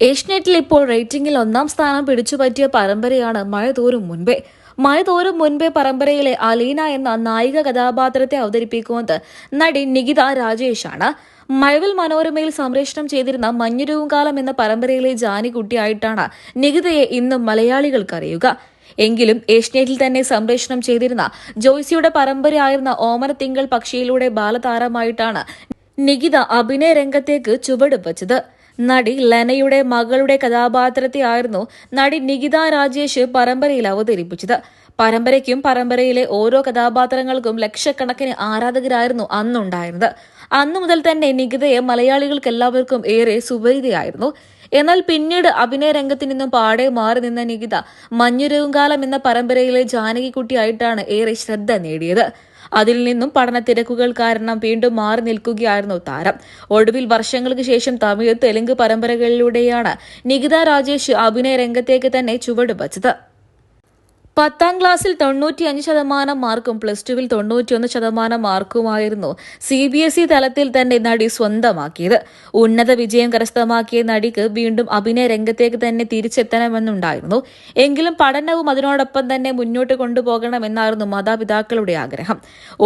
ഏഷ്യനെറ്റിൽ ഇപ്പോൾ റേറ്റിംഗിൽ ഒന്നാം സ്ഥാനം പിടിച്ചുപറ്റിയ പരമ്പരയാണ് മഴ തോറും മുൻപേ. മഴ തോറും മുൻപേ പരമ്പരയിലെ അലീന എന്ന നായിക കഥാപാത്രത്തെ അവതരിപ്പിക്കുന്നത് നടി നികിത രാജേഷാണ്. മഴവിൽ മനോരമയിൽ സംപ്രേഷണം ചെയ്തിരുന്ന മഞ്ഞുരൂങ്കാലം എന്ന പരമ്പരയിലെ ജാനിക്കുട്ടിയായിട്ടാണ് നികിതയെ ഇന്നും മലയാളികൾക്കറിയുക. എങ്കിലും ഏഷ്യനെറ്റിൽ തന്നെ സംപ്രേഷണം ചെയ്തിരുന്ന ജോയ്സിയുടെ പരമ്പരയായിരുന്ന ഓമന തിങ്കൾ പക്ഷിയിലൂടെ ബാലതാരമായിട്ടാണ് നികിത അഭിനയ രംഗത്തേക്ക് ചുവട് വച്ചത് നടി ലനയുടെ മകളുടെ കഥാപാത്രത്തെയായിരുന്നു നടി നികിത രാജേഷ് പരമ്പരയിൽ അവതരിപ്പിച്ചത്. പരമ്പരയ്ക്കും പരമ്പരയിലെ ഓരോ കഥാപാത്രങ്ങൾക്കും ലക്ഷക്കണക്കിന് ആരാധകരായിരുന്നു അന്നുണ്ടായിരുന്നത്. അന്നു മുതൽ തന്നെ നികിതയെ മലയാളികൾക്ക് എല്ലാവർക്കും ഏറെ സുപരിതയായിരുന്നു എന്നാൽ പിന്നീട് അഭിനയ രംഗത്ത് നിന്നും പാടെ മാറി നിന്ന നികിത മഞ്ഞുരവുംകാലം എന്ന പരമ്പരയിലെ ജാനകിക്കുട്ടിയായിട്ടാണ് ഏറെ ശ്രദ്ധ നേടിയത്. അതിൽ നിന്നും പഠന തിരക്കുകൾ കാരണം വീണ്ടും മാറി നിൽക്കുകയായിരുന്നു താരം. ഒടുവിൽ വർഷങ്ങൾക്ക് ശേഷം തമിഴ് തെലുങ്ക് പരമ്പരകളിലൂടെയാണ് നികിത രാജേഷ് അഭിനയ രംഗത്തേക്ക് തന്നെ ചുവട് വച്ചത് പത്താം ക്ലാസ്സിൽ തൊണ്ണൂറ്റിയഞ്ച് ശതമാനം മാർക്കും പ്ലസ് ടുവിൽ തൊണ്ണൂറ്റിയൊന്ന് ശതമാനം മാർക്കുമായിരുന്നു സി ബി എസ് ഇ തലത്തിൽ തന്നെ നടി സ്വന്തമാക്കിയത്. ഉന്നത വിജയം കരസ്ഥമാക്കിയ നടിക്ക് വീണ്ടും അഭിനയ രംഗത്തേക്ക് തന്നെ തിരിച്ചെത്തണമെന്നുണ്ടായിരുന്നു. എങ്കിലും പഠനവും അതിനോടൊപ്പം തന്നെ മുന്നോട്ട് കൊണ്ടുപോകണമെന്നായിരുന്നു മാതാപിതാക്കളുടെ ആഗ്രഹം.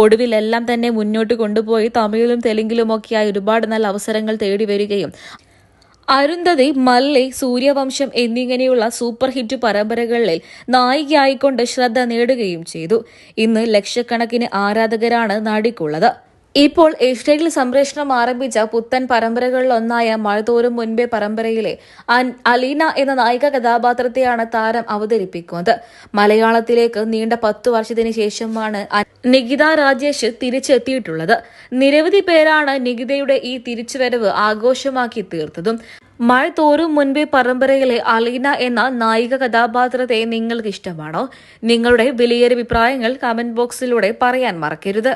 ഒടുവിലെല്ലാം തന്നെ മുന്നോട്ട് കൊണ്ടുപോയി തമിഴിലും തെലുങ്കിലുമൊക്കെയായി ഒരുപാട് നല്ല അവസരങ്ങൾ തേടി വരികയും അരുന്ധതി മല്ലി സൂര്യവംശം എന്നിങ്ങനെയുള്ള സൂപ്പർ ഹിറ്റ് പരമ്പരകളിൽ നായികയായിക്കൊണ്ട് ശ്രദ്ധ നേടുകയും ചെയ്തു. ഇന്ന് ലക്ഷക്കണക്കിന് ആരാധകരാണ് നടിക്കുള്ളത്. ഇപ്പോൾ ഏഷ്യയിൽ സംപ്രേഷണം ആരംഭിച്ച പുത്തൻ പരമ്പരകളിലൊന്നായ മഴതോറും മുൻപേ പരമ്പരയിലെ അലീന എന്ന നായിക കഥാപാത്രത്തെയാണ് താരം അവതരിപ്പിക്കുന്നത്. മലയാളത്തിലേക്ക് നീണ്ട പത്തു വർഷത്തിന് ശേഷമാണ് നികിത രാജേഷ് തിരിച്ചെത്തിയിട്ടുള്ളത്. നിരവധി പേരാണ് നികിതയുടെ ഈ തിരിച്ചുവരവ് ആഘോഷമാക്കി തീർത്തതും. മഴ തോറും മുൻപേ പരമ്പരയിലെ അലീന എന്ന നായിക കഥാപാത്രത്തെ നിങ്ങൾക്ക് ഇഷ്ടമാണോ നിങ്ങളുടെ വിലയേറിയ അഭിപ്രായങ്ങൾ കമന്റ് ബോക്സിലൂടെ പറയാൻ മറക്കരുത്.